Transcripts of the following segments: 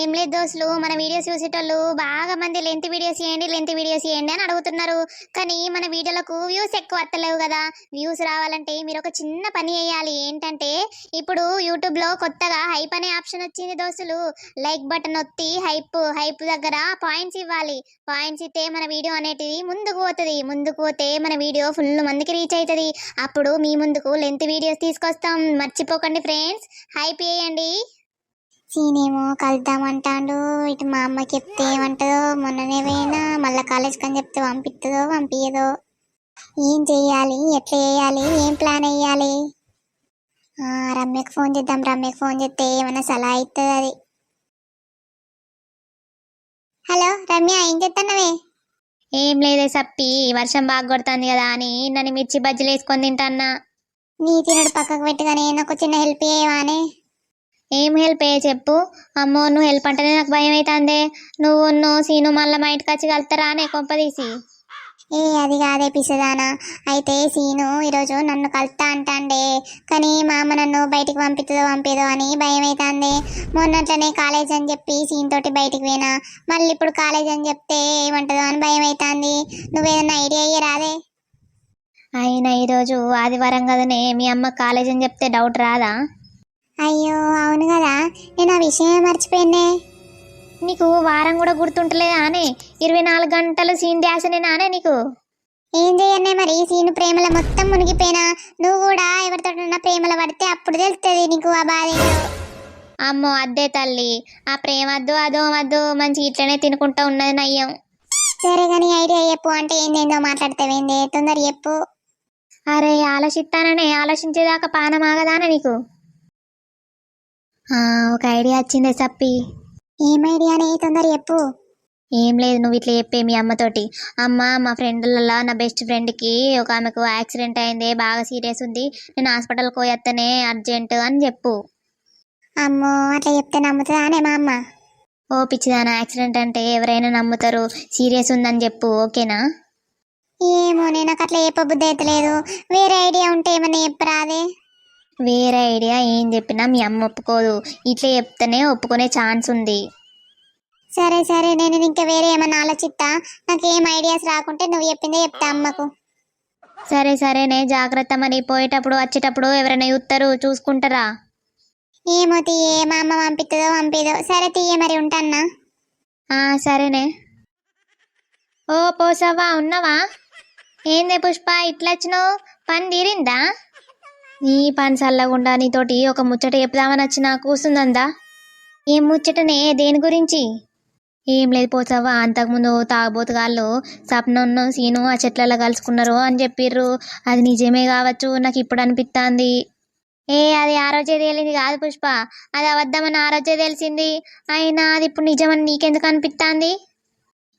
ఏం లేదు దోస్తులు మన వీడియోస్ చూసేటోళ్ళు బాగా మంది లెంత్ వీడియోస్ చేయండి లెంత్ వీడియోస్ చేయండి అని అడుగుతున్నారు. కానీ మన వీడియోలకు వ్యూస్ ఎక్కువ వస్తలేవు కదా. వ్యూస్ రావాలంటే మీరు ఒక చిన్న పని చేయాలి. ఏంటంటే ఇప్పుడు యూట్యూబ్లో కొత్తగా హైప్ అనే ఆప్షన్ వచ్చింది దోస్తులు. లైక్ బటన్ ఒత్తి హైప్ హైప్ దగ్గర పాయింట్స్ ఇవ్వాలి. పాయింట్స్ ఇస్తే మన వీడియో అనేటిది ముందుకు పోతుంది. ముందుకు పోతే మన వీడియో ఫుల్ మందికి రీచ్ అవుతుంది అప్పుడు మీ ముందుకు లెంత్ వీడియోస్ తీసుకొస్తాం. మర్చిపోకండి ఫ్రెండ్స్ హైప్ చేయండి. సీనేమో కలుద్దామంటాడు. ఇటు మా అమ్మకి చెప్తే ఏమంటుందో మొన్ననే పోయినా మళ్ళీ కాలేజ్కి అని చెప్తే పంపిస్తుందో పంపించదో ఏం చెయ్యాలి? ఎట్లా చేయాలి ఏం ప్లాన్ వేయాలి ఆ, రమ్యకు ఫోన్ చేద్దాం రమ్యకు ఫోన్ చేస్తే ఏమైనా సలహా అవుతుంది అది. హలో రమ్య ఏం చేస్తున్నావే ఏం లేదే సప్పి వర్షం బాగా కొడుతుంది కదా అని నన్ను మిర్చి బజ్జీలు వేసుకొని తింటాన్నా. నీ తినడు పక్కకు పెట్టుగానే నాకు చిన్న హెల్ప్ చేయవానే ఏం హెల్ప్ ఏ చెప్పు? అమ్మో నువ్వు హెల్ప్ అంటేనే నాకు భయం అవుతుంది నువ్వు నువ్వు సీను మళ్ళీ మా ఇంటికి వచ్చి కలుతారా అనే కొంపదీసి ఏ అది కాదే పిసదానా. అయితే సీను ఈరోజు నన్ను కలుతా అంటాండే. కానీ మా అమ్మ నన్ను బయటికి పంపిస్తుందో పంపిదో అని భయం అవుతుంది మొన్నట్లనే కాలేజ్ అని చెప్పి సీన్ తోటి బయటికి పోయినా. మళ్ళీ ఇప్పుడు కాలేజ్ అని చెప్తే ఏమంటుందో అని భయం అవుతుంది నువ్వేదన్నా ఐడియా అయ్యరాదే అయినా ఈరోజు ఆదివారం కదనే మీ అమ్మ కాలేజ్ అని చెప్తే డౌట్ రాదా? అయ్యో అవును కదా. నేను ఆ విషయం మర్చిపోయినే నీకు వారం కూడా గుర్తుంటలేదా అనే? ఇరవై నాలుగు గంటలు సీన్ ధ్యాసనేనానే నీకు? ఏం చేయన్నే మరి? సీను ప్రేమల మొత్తం మునిగిపోయినా. నువ్వు కూడా ఎవరితో ప్రేమల పడితే అప్పుడు తెలుస్తుంది నీకు ఆ బాధ. అమ్మో అద్దే తల్లి. ఆ ప్రేమ వద్దు అదో వద్దు. మంచి ఇట్లనే తినుకుంటా ఉన్నది నయ్యం. సరే కానీ ఐడియా చెప్పు. అంటే ఏందేందో మాట్లాడతావేంది? తొందర చెప్పు. అరే ఆలోచిస్తాననే ఆలోచించేదాకా పానమాగదానా నీకు. ఆ, ఒక ఐడియా వచ్చిందే సప్పి. ఏం ఐడియానే తొందర చెప్పు. ఏం లేదు నువ్వు ఇట్లా చెప్పే మీ అమ్మతోటి. అమ్మ మా ఫ్రెండ్లలో నా బెస్ట్ ఫ్రెండ్కి ఒక ఆమెకు యాక్సిడెంట్ అయింది బాగా సీరియస్ ఉంది. నేను హాస్పిటల్కి పోయేత్తనే అర్జెంట్ అని చెప్పు. అమ్మో అట్లా చెప్తే నమ్ముతుందానే మా అమ్మ? ఓ పిచ్చిదానా యాక్సిడెంట్ అంటే ఎవరైనా నమ్ముతారు. సీరియస్ ఉందని చెప్పు ఓకేనా? ఏమో నేను అట్లా చెప్పబుద్ధి అయితే లేదు వేరే ఐడియా ఉంటే ఏమన్నా చెప్పరాదే. వేరే ఐడియా ఏం చెప్పినా మీ అమ్మ ఒప్పుకోదు. ఇట్లా చెప్తేనే ఒప్పుకునే ఛాన్స్ ఉంది. సరే సరే నేను ఇంకా వేరే ఏమైనా ఆలోచిస్తా నాకు ఏం ఐడియాస్ రాకుంటే నువ్వు చెప్పిందే చెప్తా అమ్మకు. సరే సరేనే జాగ్రత్త మరి. పోయేటప్పుడు వచ్చేటప్పుడు ఎవరైనా చూస్తారు చూసుకుంటారా? ఏమో తీయే మా అమ్మ పంపిస్తుందో పంపిదో సరే తీయే మరి ఉంటాన్నా సరేనే ఓ పోసవ్వా ఉన్నావా? ఏందే పుష్ప ఇట్లా వచ్చినావు? పని తీరిందా? నీ పని చల్లగుండా నీతోటి ఒక ముచ్చట చెప్దామని వచ్చి నాకు కూసుందందా? ఏం ముచ్చటనే దేని గురించి? ఏం లేదు పోసావా అంతకుముందు తాగబోతుగాళ్ళు సప్నన్ను సీను ఆ చెట్లలో కలుసుకున్నారు అని చెప్పిర్రు. అది నిజమే కావచ్చు నాకు ఇప్పుడు అనిపిస్తుంది ఏ అది ఆ రోజే తేలింది కాదు పుష్ప. అది అవద్దామని ఆ రోజే తెలిసింది. అయినా అది ఇప్పుడు నిజమని నీకెందుకు అనిపిస్తుంది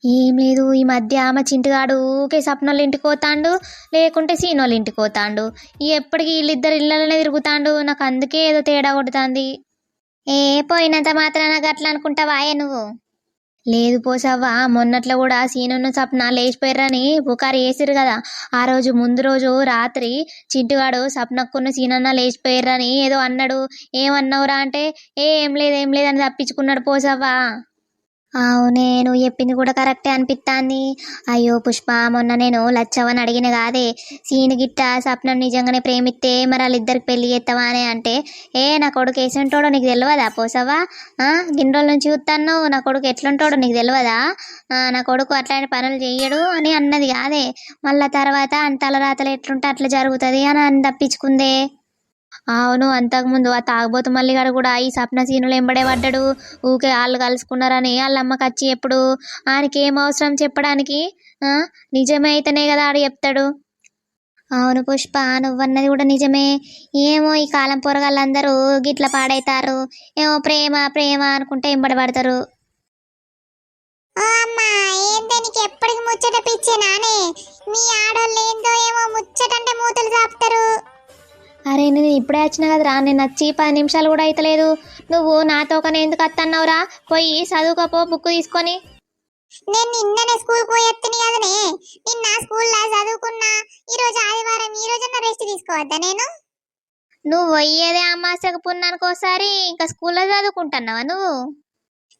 ఏం లేదు ఈ మధ్య ఆమె చింటిగాడు ఊకే సప్నోళ్ళ ఇంటికి పోతాండు లేకుంటే సీనోళ్ళ ఇంటికి పోతాండు ఎప్పటికీ వీళ్ళిద్దరు ఇళ్ళలోనే తిరుగుతాండు నాకు అందుకే ఏదో తేడా కొడుతుంది. ఏ పోయినంత మాత్రాన గట్లా అనుకుంటావాయే నువ్వు? లేదు పోసావా మొన్నట్లో కూడా సీనున్న సప్న లేచిపోయారని పుకారు వేసిరు కదా. ఆ రోజు ముందు రోజు రాత్రి చింటిగాడు సప్నక్కున్న సీనన్న లేచిపోయారని ఏదో అన్నాడు. ఏమన్నావురా అంటే ఏ ఏం లేదు ఏం లేదని తప్పించుకున్నాడు పోసావా అవునే నువ్వు చెప్పింది కూడా కరెక్టే అనిపిస్తాంది అయ్యో పుష్ప మొన్న నేను లచ్చవని అడిగిన కాదే. సీను గిట్ట స్వప్నం నిజంగానే ప్రేమిస్తే మరి వాళ్ళిద్దరికి పెళ్ళి చేస్తావా అని అంటే ఏ నా కొడుకు వేసుంటాడో నీకు తెలియదా పోసవా గిన్నెల నుంచి చూస్తాను నా కొడుకు ఎట్లుంటాడో నీకు తెలియదా నా కొడుకు అట్లాంటి పనులు చేయడు అని అన్నది కాదే. మళ్ళా తర్వాత అంతల రాతలు ఎట్లుంటే అట్లా జరుగుతుంది అని అని తప్పించుకుందే. అవును అంతకుముందు ఆ తాగబోతు మల్లిగాడు కూడా ఈ సప్న సీనులు ఎంబడే పడ్డాడు. ఊకే వాళ్ళు కలుసుకున్నారని వాళ్ళ అమ్మకి వచ్చి ఎప్పుడు. ఆయనకి ఏం అవసరం చెప్పడానికి? నిజమే అయితేనే కదా ఆడు చెప్తాడు. అవును పుష్ప నువ్వన్నది కూడా నిజమే. ఏమో ఈ కాలం పొరగాళ్ళందరూ గిట్ల పాడైతారు. ఏమో ప్రేమ ప్రేమ అనుకుంటే ఎంబడి పడతారు. అమ్మా ఏందే నీకు ఎప్పటికి ముచ్చట పిచ్చేనానే? మీ ఆడోళ్ళు ఏందో ఏమో ముచ్చటంటే మూతలు చాపుతారు అరే నేను ఇప్పుడే వచ్చిన కదరా? నేను వచ్చి పది నిమిషాలు కూడా అయితలేదు. నువ్వు నాతో కానీ ఎందుకు వస్తున్నావురా పోయి చదువుకోపో బుక్ తీసుకొని. నేను నిన్ననే స్కూల్ పోయొత్తిని కదనే. నిన్న స్కూల్లో చదువుకున్నా. ఈ రోజు ఆదివారం ఈ రోజున రెస్ట్ తీసుకోవద్దా నేను? నువ్వు పోయేదే అమాసకు పున్నానికి ఒకసారి ఇంకా స్కూల్లో చదువుకుంటున్నావా నువ్వు?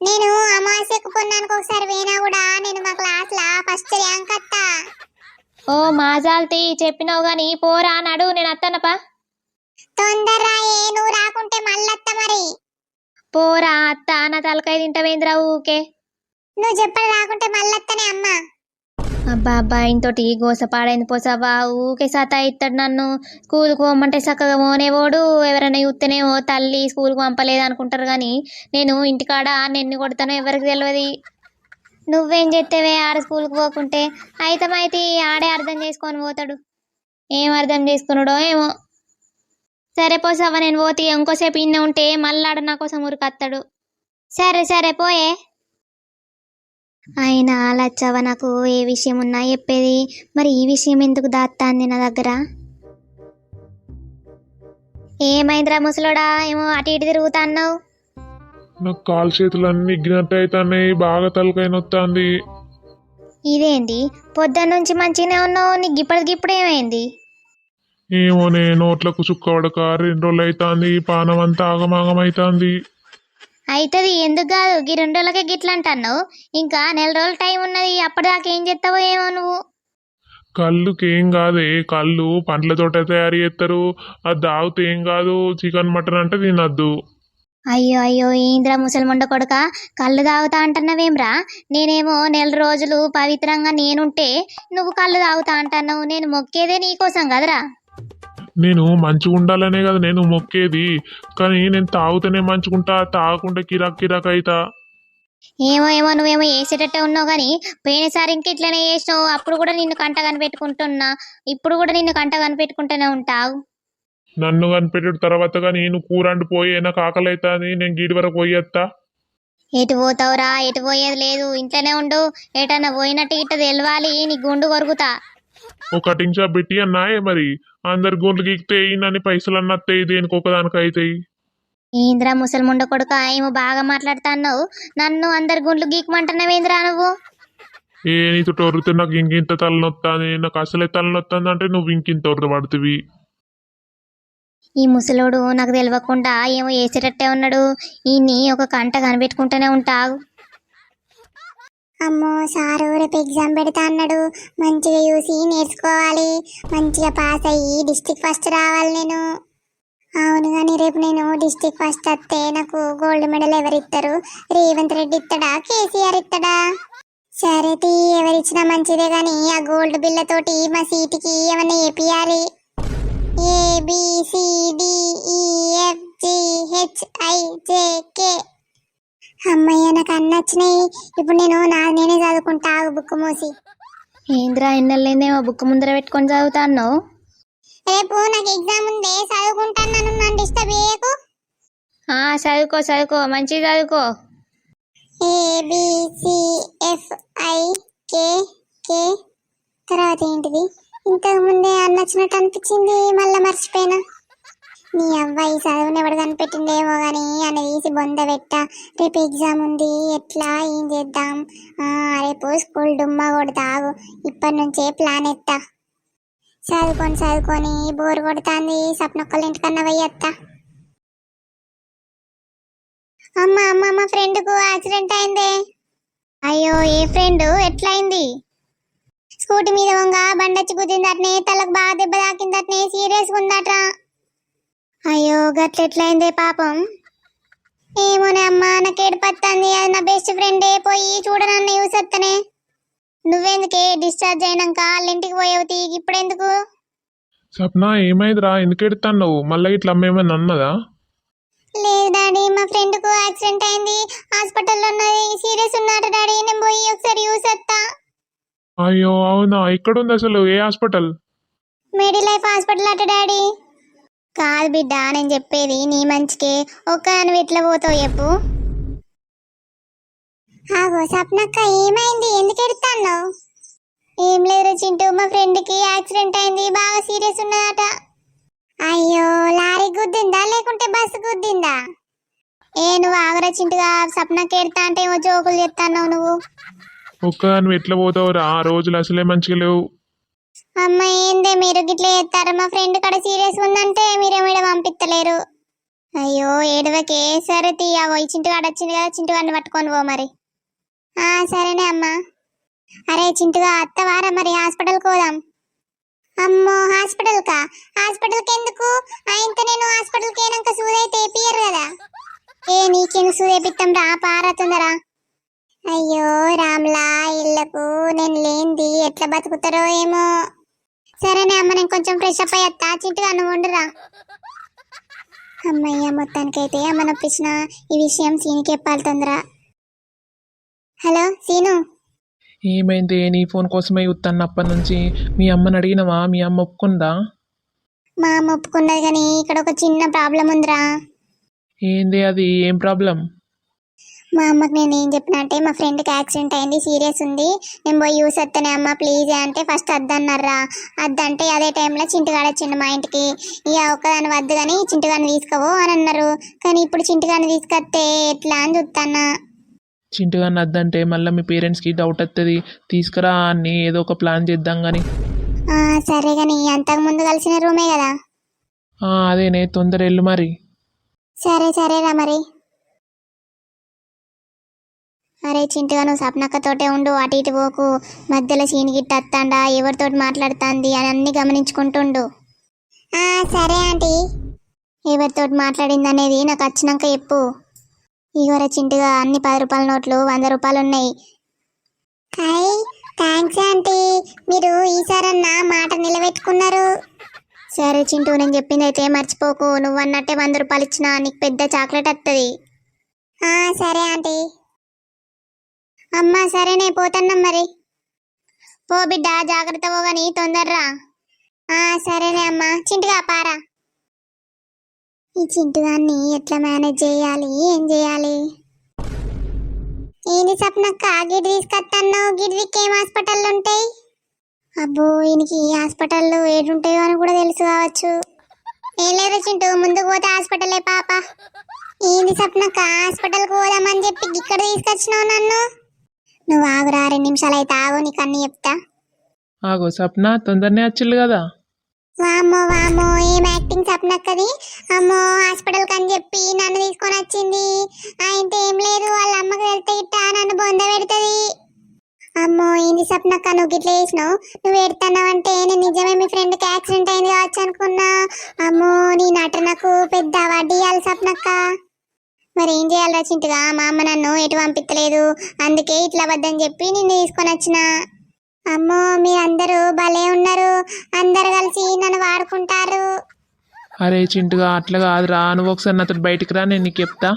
నేను అమావాస్యకు పొన్నానికి ఒకసారి పోయినా కూడా నేను మా క్లాస్ లా ఫస్ట్ ర్యాంక్ అత్తా. ఓ మాజాల్తి చెప్పినావు గాని పోరా నడు నేను అత్తనపా తొందరరా ఏ నువ్వు రాకుంటే మళ్ళత్త మరి. పోరా అత్త నా తలకాయ తింటవేంద్రా ఊకే నువ్వు చెప్పలు రాకుంటే మళ్ళత్తనే అమ్మా. అబ్బా అబ్బా ఇంతోటి గోస పాడైంది పోసావా? ఊకే సతా ఇస్తాడు నన్ను. స్కూల్కి పోమంటే చక్కగా పోనేవాడు ఎవరైనా చూస్తేనేమో తల్లి స్కూల్కి పంపలేదు అనుకుంటారు కానీ నేను ఇంటికాడ నిన్ను కొడతానో ఎవరికి తెలియదు నువ్వేం చెప్తేవే ఆడ స్కూల్కి పోకుంటే? అయితే అయితే ఆడే అర్థం చేసుకొని పోతాడు. ఏం అర్థం చేసుకున్నాడో ఏమో. సరే పోసావా నేను పోతే ఇంకోసేపు ఇన్న ఉంటే మళ్ళీ ఆడ నా కోసం ఉరికత్తాడు. సరే సరే పోయే. అయినా లచ్చవ నాకు ఏ విషయం ఉన్నా చెప్పేది. మరి ఈ విషయం ఎందుకు దాత్తాంది నా దగ్గర? ఏమైందిరా ముసలోడా ఏమో అటు ఇటు తిరుగుతా అన్నావు నాకు కాలు చేతులు అన్ని ఇగ్గినట్టు అవుతున్నాయి బాగా తలకాయ నొత్తాంది. ఇదేంది? పొద్దున్న నుంచి మంచిగానే ఉన్నావు నీకు ఇప్పటికి ఇప్పుడు ఏమైంది? ఏమోనే నోట్లకు చుక్కవడక రెండు రోజులు అవుతుంది పానం అంతా ఆగమాగం అవుతుంది ఎందుకు కాదు? ఈ రెండు రోజులకే గిట్లా అంటున్నావు ఇంకా నెల రోజులు టైం ఉన్నది అప్పటిదాకా ఏం చేస్తావో ఏమో నువ్వు. కళ్ళుకి ఏం కాదే కళ్ళు పండ్లతోట తయారు చేస్తారు అది తాగితే ఏం కాదు చికెన్ మటన్ అంటే తినద్దు. అయ్యో అయ్యో ఏంద్రా ముసలి ముండ కొడుక? కళ్ళు తాగుతా అంటున్నావేమ్రా నేనేమో నెల రోజులు పవిత్రంగా నేనుంటే నువ్వు కళ్ళు తాగుతా అంటున్నావు. నేను మొక్కేదే నీకోసం కదరా? నేను మంచిగా ఉండాలనే కదా నేను మొక్కేది. కానీ నేను తాగుతూనే మంచుకుంటా తాగకుండా కిరాక్ కిరాక్ అవుతా ఏమో ఏమో నువ్వేమో వేసేటట్టే ఉన్నావు కానీ పోయినసారి ఇంక ఇట్లనే చేసినావు. అప్పుడు కూడా నిన్ను కంట కనిపెట్టుకుంటున్నా. ఇప్పుడు కూడా నిన్ను కంట కనిపెట్టుకుంటూనే ఉంటావు. నన్ను కనిపెట్టిన తర్వాత కానీ నువ్వు కూరండి పోయే నాకు ఆకలి అవుతుంది నేను గీడి వరకు పోయేస్తా ఎటు పోతావురా? ఎటు పోయేది లేదు. ఇంట్లోనే ఉండు. ఏటన్నా పోయినట్టు ఇట్ట తెలవాలి. నీ గుండు కొరుకుతా. ఒక కటింగ్ షాప్ పెట్టి అన్నాయే మరి? అందరి గుండ్లు గీకితే నన్ను పైసలు అన్నత్తాయి దేనికి ఒకదానికి అవుతాయి ఏంద్రా ముసలి ముండ కొడుక ఏమో బాగా మాట్లాడుతున్నావు. నన్ను అందరి గుండ్లు గీకమంటున్నావేంద్రా నువ్వు? ఏ నీతో ఒరితే నాకు ఇంకింత తలనొత్తాది. నాకు అసలే తలనొత్తాది అంటే నువ్వు ఇంకింత ఒరద పడుతుంది ఈ ముసలోడు నాకు తెలియకుండా ఏమో వేసేటట్టే ఉన్నాడు. ఈయన్ని ఒక కంట కనిపెట్టుకుంటూనే ఉంటావు. అమ్మో సారు రేపు ఎగ్జామ్ పెడతా అన్నాడు. మంచిగా చూసి నేర్చుకోవాలి. మంచిగా పాస్ అయ్యి డిస్టిక్ ఫస్ట్ రావాలి నేను. అవును కానీ రేపు నేను డిస్టిక్ ఫస్ట్ వస్తే నాకు గోల్డ్ మెడల్ ఎవరు ఇస్తారు రేవంత్ రెడ్డి ఇస్తాడా కేసీఆర్ ఇస్తాడా సరే తీ ఎవరిచ్చినా మంచిదే కానీ ఆ గోల్డ్ బిల్లతోటి మా సీటుకి ఏమన్నా ఏపియాలి ఏ? ఈ ఎఫ్ జి హెచ్ ఐ అమ్మయ్య నాకు అన్ని వచ్చినాయి ఇప్పుడు నేను నా నేనే చదువుకుంటా ఆగు బుక్ మూసి. ఏంద్రా ఎన్నెళ్ళేందేమో బుక్ ముందర పెట్టుకొని చదువుతాను రేపు నాకు ఎగ్జామ్ ఉందే చదువుకుంటాను నన్ను నన్ను డిస్టర్బ్ చేయకు. చదువుకో చదువుకో మంచిగా చదువుకో. A B C F I K K. తర్వాత ఏంటిది? ఇంతకు ముందే అన్న వచ్చినట్టు అనిపించింది మళ్ళీ మర్చిపోయినా. నీ అబ్బాయి చదువుని ఎవడు కనిపెట్టిండేమో కానీ అని తీసి బొంద పెట్ట. రేపు ఎగ్జామ్ ఉంది ఎట్లా ఏం చేద్దాం? రేపు స్కూల్ డుమ్మ కొడతావు ఇప్పటి నుంచే ప్లాన్ ఎత్తా. చదువుకొని చదువుకొని బోర్ కొడుతుంది సప్నొక్కల ఇంటికన్నా పోయత్తా అమ్మ అమ్మ మా ఫ్రెండ్కు యాక్సిడెంట్ అయిందే. అయ్యో ఏ ఫ్రెండ్? ఎట్లయింది? స్కూటీ మీద వంగ బండొచ్చి గుద్దిందట్నే తలకు బాగా దెబ్బ తాకిందట్నే సీరియస్ ఉందట అయ్యో గట్లెట్లయిందే పాపం. ఏమోనే అమ్మా నాకు ఏడుపత్తంది అది నా బెస్ట్ ఫ్రెండే పోయి చూడనన్న యూస్ వస్తనే నువ్వెందుకే డిశ్చార్జ్ అయినాక వాళ్ళ ఇంటికి పోయావు తీగి? ఇప్పుడెందుకు? సప్న ఏమైందిరా? ఎందుకు ఎడుతున్నావు మళ్ళీ ఇట్లా అమ్మేమని అన్నదా? లేదు డాడీ మా ఫ్రెండ్కు యాక్సిడెంట్ అయింది. హాస్పిటల్లో ఉన్నది. సీరియస్ ఉన్నాడు డాడీ. నేను పోయి ఒకసారి యూస్ వస్తా అయ్యో అవునా? ఎక్కడుంది అసలు? ఏ హాస్పిటల్? మెడి లైఫ్ హాస్పిటల్ అట డాడీ. కాదు బిడ్డ నేను చెప్పేది నీ మంచికే. ఒక్క నువ్వు ఎట్లా పోతావు చెప్పు. ఆగో సప్నక్క ఏమైంది? ఎందుకు ఎడుతాను ఏం లేదు చింటూ మా ఫ్రెండ్కి యాక్సిడెంట్ అయింది బాగా సీరియస్ ఉన్నదట. అయ్యో లారీ గుద్దిందా? లేకుంటే బస్సు గుద్దిందా? ఏ నువ్వు ఆగరా చింటుగా సప్నక్క ఎడతా అంటే ఏమో జోకులు చెప్తాన్నావు నువ్వు. ఒక్క నువ్వు ఎట్లా పోతావు రా ఆ రోజులు అసలే మంచిగా లేవు. అమ్మ ఏందే మీరు గిట్ల చేస్తారు మా ఫ్రెండ్ కడ సీరియస్ ఉందంటే మీరేమో ఈడ పంపిస్తలేరు అయ్యో ఏడవకే సరే తీయవో ఈ చింటుగాడు వచ్చింది కదా చింటుగాడిని పట్టుకొని పో మరి. ఆ సరేనే అమ్మా. అరే చింటుగా అత్తవారా మరి హాస్పిటల్కి పోదాం? అమ్మో హాస్పిటల్కా హాస్పిటల్కి ఎందుకు? ఆయనతో నేను హాస్పిటల్కి అయినాక సూదైతే ఏపియరు కదా. ఏ నీకెందుకు సూదేపిత్తం రా పారతుందరా అయ్యో రామ్లా ఇళ్ళకు నేను లేనిది ఎట్లా బతుకుతారో ఏమో. సరేనే అమ్మ నేను కొంచెం ఫ్రెష్ అప్ అయ్యత్తా చింటుగా నువ్వు ఉండురా. అమ్మయ్య మొత్తానికైతే అమ్మ నొప్పించిన ఈ విషయం సీనికి చెప్పాలి తొందర హలో సీను? ఏమైంది? నీ ఫోన్ కోసమే చూస్తాను అప్పటి నుంచి మీ అమ్మని అడిగినవా? మీ అమ్మ ఒప్పుకుందా? మా అమ్మ ఒప్పుకున్నది కానీ ఇక్కడ ఒక చిన్న ప్రాబ్లం ఉందిరా. ఏంది అది? ఏం ప్రాబ్లం? మా అమ్మకి నేను ఏం చెప్పిన అంటే మా ఫ్రెండ్కి యాక్సిడెంట్ అయింది సీరియస్ ఉంది. నేను పోయి యూస్ వస్తానే అమ్మ ప్లీజ్ అంటే ఫస్ట్ వద్దన్నారా వద్దంటే అదే టైంలో చింటుగాడు వచ్చిండు మా ఇంటికి. ఇక ఒక్కదాని వద్దు కానీ చింటుగాని తీసుకోవు అని అన్నారు. కానీ ఇప్పుడు చింటుగాని తీసుకొస్తే ఎట్లా అని చూస్తానా చింటుగా నద్దంటే మళ్ళీ మీ పేరెంట్స్కి డౌట్ వస్తుంది తీసుకురా అని ఏదో ఒక ప్లాన్ చేద్దాం కానీ సరే కానీ అంతకు ముందు కలిసిన రూమే కదా. అదేనే తొందర వెళ్ళు మరి. సరే సరేరా మరి. అరే చింటుగా నువ్వు సప్నక్కతోటే ఉండు అటు ఇటు పోకు. మధ్యలో సీని గిట్ట వస్తాండా ఎవరితోటి మాట్లాడుతుంది అని అన్ని గమనించుకుంటుండు. సరే ఆంటీ. ఎవరితోటి మాట్లాడింది అనేది నాకు వచ్చినాక చెప్పు. ఇగోర చింటుగా అన్ని పది రూపాయల నోట్లు వంద రూపాయలు ఉన్నాయి హాయ్ థ్యాంక్స్ ఆంటీ. మీరు ఈసారన్నా మాట నిలబెట్టుకున్నారు. సరే చింటూ నేను చెప్పింది అయితే మర్చిపోకు. నువ్వు అన్నట్టే వంద రూపాయలు ఇచ్చినా నీకు పెద్ద చాక్లెట్ వస్తుంది సరే ఆంటీ. అమ్మా సరేనే పోతన్నాం మరి. పో బిడ్డ జాగ్రత్త పోగాని తొందర్రా. ఆ, సరేనే అమ్మా చింటుగా పారా. ఈ చింటుగాన్ని ఎట్లా మేనేజ్ చేయాలి ఏం చేయాలి? ఏంది సప్నక్క గిడ్ తీసుకొస్తాను గిడివికి ఏం హాస్పిటల్ ఉంటాయి అబ్బో ఈయనకి హాస్పిటల్లో ఏడుంటాయో అని కూడా తెలుసు కావచ్చు. ఏం లేదు చింటూ ముందుకు పోతే హాస్పిటలే పాప. ఏంది సప్నక్క హాస్పిటల్కి పోదామని చెప్పి ఇక్కడ తీసుకొచ్చినావు నన్ను? నువ్వు ఆగురా రెండు నిమిషాలు అయితే ఆగు నీకు అన్ని చెప్తా. ఆగో సప్న తొందరనే వచ్చిల్లు కదా? వామ్మో వామ్మో ఏం యాక్టింగ్ సప్నక్కది అమ్మో హాస్పిటల్ కని చెప్పి నన్ను తీసుకొని వచ్చింది. ఆయనతో ఏం లేదు వాళ్ళ అమ్మకి వెళ్తే ఇట్ట నన్ను బొంద పెడుతుంది. అమ్మో ఏంది సప్నక్క నువ్వు గిట్ల చేసినావు? నువ్వు ఎడుతున్నావంటే నేను నిజమే మీ ఫ్రెండ్కి యాక్సిడెంట్ అయింది కావచ్చు అనుకున్నా. అమ్మో నీ నటనకు పెద్ద వడ్డీ ఇవ్వాలి సప్నక్క మరి ఏం చేయాలి రచింటుగా మా అమ్మ నన్ను ఎటు పంపించలేదు అందుకే ఇట్లా వద్దని చెప్పి నిన్ను తీసుకొని వచ్చిన. అమ్మో మీరందరూ భలే ఉన్నారు. అందరు కలిసి నన్ను వాడుకుంటారు. అరే చింటుగా అట్లా కాదురా. నువ్వు ఒకసారి నాతో బయటికి రా నేను నీకు చెప్తా.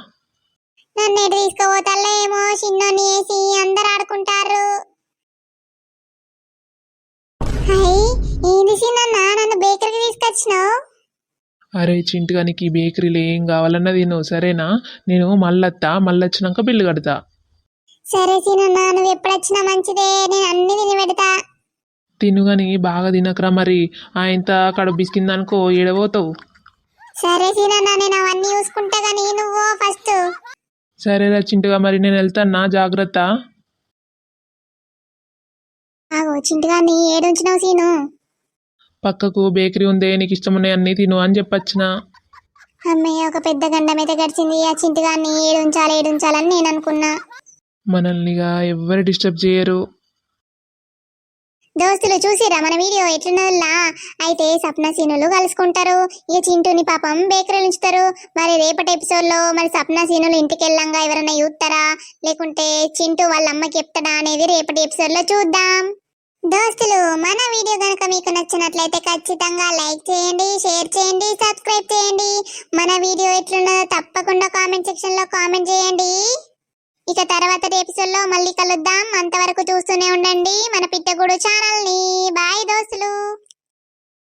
నన్ను ఎటు తీసుకుపోతాలో ఏమో? చిన్నోని వేసి అందరు ఆడుకుంటారు. హై ఏంది చిన్న నన్ను బేకరీకి తీసుకొచ్చినావు? అరే చింటుగా నీకు ఈ బేకరీలో ఏం కావాలన్నది నువ్వు సరేనా? నేను మళ్ళొత్తా మళ్ళీ వచ్చినాక బిల్లు కడతా. సరే సీనన్న నువ్వు ఎప్పుడు వచ్చినా మంచిదే నేను అన్ని తిని పెడతా. తినుగాని బాగా తినకరా మరి ఆయంత కడుపు బిసికిందనుకో ఏడబోతావు సరే సీనన్న నేను అవన్నీ చూసుకుంటా కానీ నువ్వు ఫస్ట్. సరేరా చింటుగా మరి నేను వెళ్తానా జాగ్రత్త. ఆగో చింటుగా నీ ఏడుంచినావు సీను. పక్కకు బేకరీ ఉందే నీకు ఇష్టమున్నాయి అన్నీ తిను అని చెప్పొచ్చిన. అమ్మయ్య ఒక పెద్ద గండం అయితే గడిచింది. ఆ చింటుగాన్ని ఏడుంచాలి ఏడుంచాలని నేను అనుకున్నా మనల్నిగా ఎవ్వరు డిస్టర్బ్ చేయరు. దోస్తులు చూసిరా మన వీడియో ఎట్లున్నదిలా అయితే సప్న సీనులు కలుసుకుంటారు. ఇక చింటూని పాపం బేకరీ ఉంచుతారు. మరి రేపటి ఎపిసోడ్లో మరి సప్న సీనులు ఇంటికి వెళ్ళంగా ఎవరైనా చూస్తారా లేకుంటే చింటూ వాళ్ళ అమ్మకి చెప్తాడా అనేది రేపటి ఎపిసోడ్లో చూద్దాం. దోస్తులు మన వీడియో కనుక మీకు నచ్చినట్లయితే ఖచ్చితంగా లైక్ చేయండి షేర్ చేయండి సబ్స్క్రైబ్ చేయండి. మన వీడియో ఎట్లున్నదో తప్పకుండా కామెంట్ సెక్షన్లో కామెంట్ చేయండి. ఇక తర్వాత ఎపిసోడ్లో మళ్ళీ కలుద్దాం. అంతవరకు చూస్తూనే ఉండండి. మన పిట్టగూడు ఛానల్ని. బాయ్ దోస్తులు.